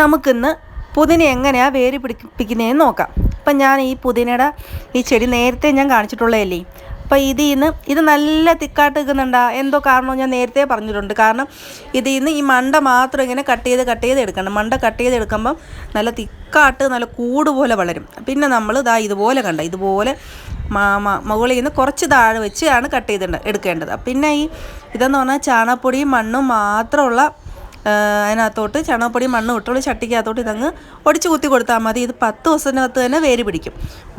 നമുക്കിന്ന് പുതിന എങ്ങനെയാണ് വേര് പിടിപ്പിക്കുന്നതെന്ന് നോക്കാം. അപ്പം ഞാൻ ഈ പുതിനയുടെ ഈ ചെടി നേരത്തെ ഞാൻ കാണിച്ചിട്ടുള്ളതല്ലേ? അപ്പോൾ ഇതിൽ നിന്ന് ഇത് നല്ല തിക്കാട്ട് നിൽക്കുന്നുണ്ടാ? എന്തോ കാരണം ഞാൻ നേരത്തെ പറഞ്ഞിട്ടുണ്ട്. കാരണം ഇതിൽ നിന്ന് ഈ മണ്ട മാത്രം ഇങ്ങനെ കട്ട് ചെയ്ത് കട്ട് ചെയ്ത് എടുക്കണം. മണ്ട കട്ട് ചെയ്ത് എടുക്കുമ്പം നല്ല തിക്കാട്ട് നല്ല കൂട് പോലെ വളരും. പിന്നെ നമ്മൾ ഇതാ ഇതുപോലെ കണ്ട? ഇതുപോലെ മുകളിൽ നിന്ന് കുറച്ച് താഴെ വെച്ചാണ് കട്ട് ചെയ്ത് എടുക്കേണ്ടത്. പിന്നെ ഈ ഇതെന്ന് പറഞ്ഞാൽ ചാണകപ്പൊടിയും മണ്ണും മാത്രമുള്ള അതിനകത്തോട്ട് ചണപ്പൊടി മണ്ണ് ഇട്ടുള്ള ചട്ടിക്കകത്തോട്ട് ഇതങ്ങ് ഒടിച്ച് കുത്തി കൊടുത്താൽ മതി. ഇത് പത്ത് ദിവസത്തിനകത്ത് തന്നെ വേര് പിടിക്കും.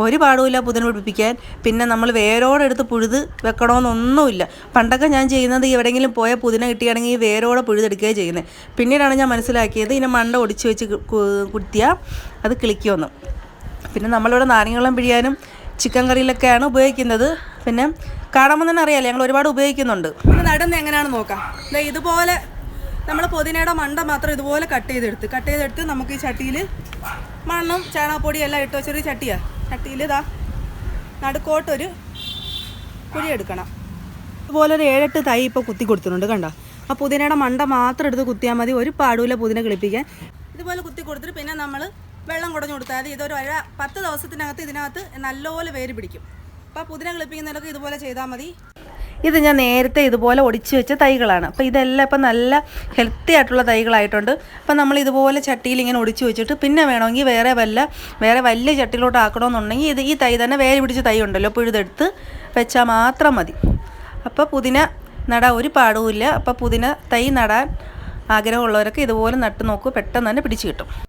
ഒരു പാടുമില്ല പുതിന പിടിപ്പിക്കാൻ. പിന്നെ നമ്മൾ വേരോടെ എടുത്ത് പുഴുത് വെക്കണമെന്നൊന്നുമില്ല. പണ്ടൊക്കെ ഞാൻ ചെയ്യുന്നത് എവിടെയെങ്കിലും പോയ പുതിന കിട്ടുകയാണെങ്കിൽ ഈ വേരോടെ പുഴുതെടുക്കുകയാണ് ചെയ്യുന്നത്. പിന്നീടാണ് ഞാൻ മനസ്സിലാക്കിയത് ഇതിനെ മണ്ട ഒടിച്ച് വെച്ച് കുത്തിയാൽ അത് കിളിക്കുമെന്ന്. പിന്നെ നമ്മളിവിടെ നാരങ്ങളും പിഴിയാനും ചിക്കൻ കറിയിലൊക്കെയാണ് ഉപയോഗിക്കുന്നത്. പിന്നെ കാണുമ്പോൾ തന്നെ അറിയാലോ? ഞങ്ങൾ ഒരുപാട് ഉപയോഗിക്കുന്നുണ്ട്. നടുന്ന എങ്ങനെയാണെന്ന് നോക്കാം. ഇതുപോലെ നമ്മൾ പുതിനയുടെ മണ്ട മാത്രം ഇതുപോലെ കട്ട് ചെയ്തെടുത്ത്. കട്ട് ചെയ്തെടുത്ത് നമുക്ക് ഈ ചട്ടിയിൽ മണ്ണും ചാണകപ്പൊടിയും എല്ലാം ഇട്ട് വെച്ചൊരു ചട്ടിയാ. ചട്ടിയിൽ ഇതാ നടുക്കോട്ടൊരു കുഴി എടുക്കണം. ഇതുപോലെ ഒരു ഏഴെട്ട് തൈ ഇപ്പോൾ കുത്തി കൊടുത്തിട്ടുണ്ട് കണ്ടോ? ആ പുതിനയുടെ മണ്ട മാത്രം എടുത്ത് കുത്തിയാൽ മതി. ഒരു പാടൂല പുതിന കിളിപ്പിക്കാൻ. ഇതുപോലെ കുത്തി കൊടുത്തിട്ട് പിന്നെ നമ്മൾ വെള്ളം കുടഞ്ഞു കൊടുത്താൽ മതി. ഇതൊരു അര പത്ത് ദിവസത്തിനകത്ത് ഇതിനകത്ത് നല്ലപോലെ വേര് പിടിക്കും. അപ്പോൾ പുതിന കിളിപ്പിക്കുന്നതിലൊക്കെ ഇതുപോലെ ചെയ്താൽ മതി. ഇത് ഞാൻ നേരത്തെ ഇതുപോലെ ഒടിച്ചു വെച്ച തൈകളാണ്. അപ്പോൾ ഇതെല്ലാം ഇപ്പം നല്ല ഹെൽത്തി ആയിട്ടുള്ള തൈകളായിട്ടുണ്ട്. അപ്പം നമ്മൾ ഇതുപോലെ ചട്ടിയിൽ ഇങ്ങനെ ഒടിച്ചു വെച്ചിട്ട് പിന്നെ വേണമെങ്കിൽ വേറെ വല്ല വേറെ വലിയ ചട്ടിയിലോട്ട് ആക്കണമെന്നുണ്ടെങ്കിൽ ഇത് ഈ തൈ തന്നെ വേര് പിടിച്ച തൈ ഉണ്ടല്ലോ. അപ്പോൾ ഇതെടുത്ത് വെച്ചാൽ മാത്രം മതി. അപ്പോൾ പുതിന നടാൻ ഒരു പാടുമില്ല. അപ്പോൾ പുതിന തൈ നടാൻ ആഗ്രഹമുള്ളവരൊക്കെ ഇതുപോലെ നട്ട് നോക്കുക പെട്ടെന്ന് തന്നെ പിടിച്ച് കിട്ടും.